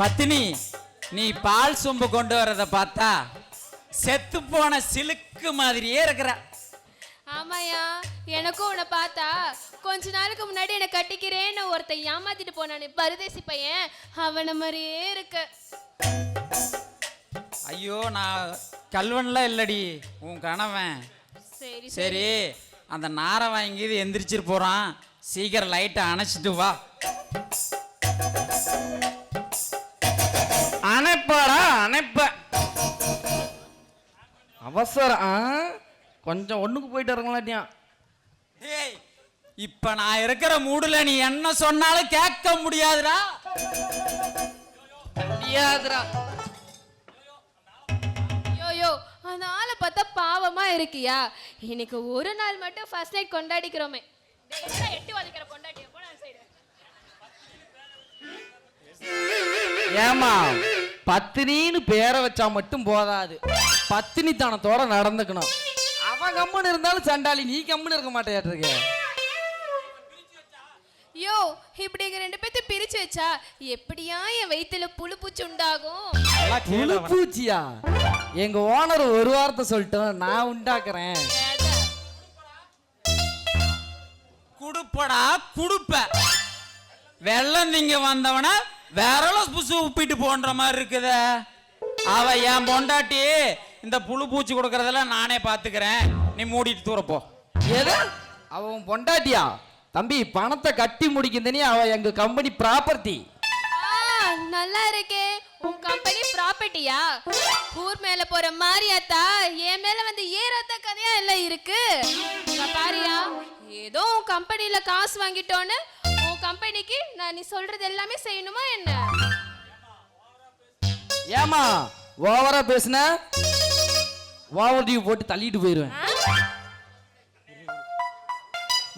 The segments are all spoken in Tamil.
பத்தினி நீ பால் சொம்பு கொண்டு வரத பார்த்தா செத்து போன சிலுக்கு மாதிரியே இருக்கிற. ஆமாயா எனக்கும் உன்னை பார்த்தா கொஞ்ச நாளுக்கு முன்னாடி என்னை கட்டிக்கிறேன்னு ஒருத்தன் ஏமாத்திட்டு போனானே பரதேசி பையன் அவனை மாதிரியே இருக்க. ஐயோ நான் கல்வன்லாம் இல்லடி உன் கணவன். சரி சரி அந்த நாரை வாங்கி எந்திரிச்சிட்டு போறான். சீக்கிரம் லைட்டை அணைச்சிட்டு வா. அவசரம் ஆ? கொஞ்சம் ஒண்ணுக்கு போயிட்டு இருக்கலாட்டியா டேய் இப்ப நான் இருக்கிற மூடுல நீ என்ன சொன்னாலும் கேட்க முடியாதுடா. முடியாதுடா. யோயோ அந்த ஆளை பார்த்தா பாவமா இருக்கியா? இன்னைக்கு ஒரு நாள் மட்டும் ஃபர்ஸ்ட் நைட் கொண்டாடிக்கிறோமே. டேய், என்னடா எட்டி வதைக்கிற பொண்டாட்டிய போடா அந்த சைடு ஏமா பத்தினின்னு பேரை வச்சா மட்டும் போதாது. பத்தினித்தனத்தோட நடந்துக்கணும். அவன் கம்முன்னு இருந்தாலும் சண்டாளி நீ கம்முன்னு இருக்க மாட்டேயாட்டிருக்க. யோ இப்படி எங்க ரெண்டு பேர்த்தையும் பிரிச்சு வச்சா எப்படியா என் வயித்துல புழு பூச்சி உண்டாகும் அவனை. பூச்சியா எங்க ஓனர் ஒரு வார்த்தை சொல்லிட்டோம் நான் உண்டாக்குறேன்? குடுப்படா குடுப்ப. வெள்ளம் நீங்க வந்தவன விரல புசு உப்பிட்டு போன்ற மாதிரி இருக்குதே. அவ என் பொண்டாட்டி இந்த புழு பூச்சி கொடுக்கறதெல்லாம் நானே பாத்துக்கிறேன் நீ மூடிட்டு தூரப்போ எது? அவன் பொண்டாட்டியா? தம்பி பணத்தை கட்டி முடிக்குந்தனே அவ எங்க கம்பெனி ப்ராப்பர்ட்டி ஆ, நல்லா இருக்கே. உன் கம்பெனி ப்ராப்பர்ட்டியா ஊர் மேல போற மாரியாத்தா என் மேல வந்து ஏறாத்த கதையா எல்லாம் இருக்கு? பாரியா ஏதோ உன் கம்பெனில காசு வாங்கிட்டோன்னு உன் கம்பெனிக்கு நான் நீ சொல்றது எல்லாமே செய்யணுமா என்ன? ஏமா ஓவரா பேசுன? ஓவர் டியூ போட்டு தள்ளிட்டு போயிருவேன்.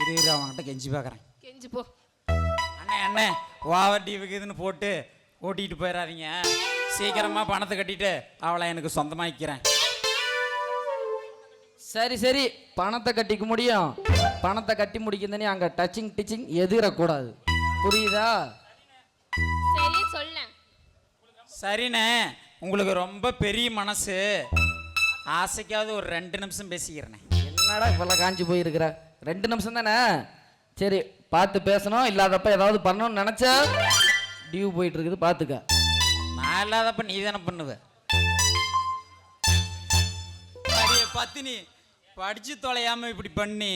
இரு இரு அவன்கிட்ட கெஞ்சி பார்க்கறேன் கெஞ்சு போ. அண்ணே அண்ணே ஓவர் இதுன்னு போட்டு ஓட்டிட்டு போயிடாதீங்க சீக்கிரமா பணத்தை கட்டிட்டு அவளை எனக்கு சொந்தமாக்கிறேன் சரி சரி. பணத்தை கட்டிக்க முடியும். பணத்தை கட்டி முடிக்குந்தனே அங்க டச்சிங் டிச்சிங் எதிரக்கூடாது. புரியுதா? சரி சொல்லேன். சரிண்ணே. உங்களுக்கு ரொம்ப பெரிய மனசு. ஆசைக்காவது ஒரு ரெண்டு நிமிஷம் பேசிக்கிறேனே. என்னடா இப்பெல்லாம் காஞ்சி போயிருக்கிற? ரெண்டு நிமிஷம் தானே? சரி பார்த்து பேசணும். இல்லாதப்ப ஏதாவது பண்ணணும்னு நினைச்சா? டியூ போயிட்டு இருக்குது பார்த்துக்க. நான் இல்லாதப்ப நீ தானே பண்ணுவ. அடியே பத்தினி படிச்சு தொலையாம இப்படி பண்ணி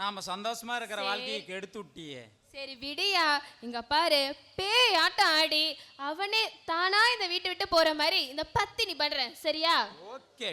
நாம சந்தோஷமா இருக்கிற வாழ்க்கையை கெடுத்து விட்டியே. சரி விடியா. இங்க பாரு பேய் ஆட்டம் ஆடி அவனே தானா இந்த வீட்டை விட்டு போற மாதிரி இந்த பத்தி நீ பண்றேன் சரியா? ஓகே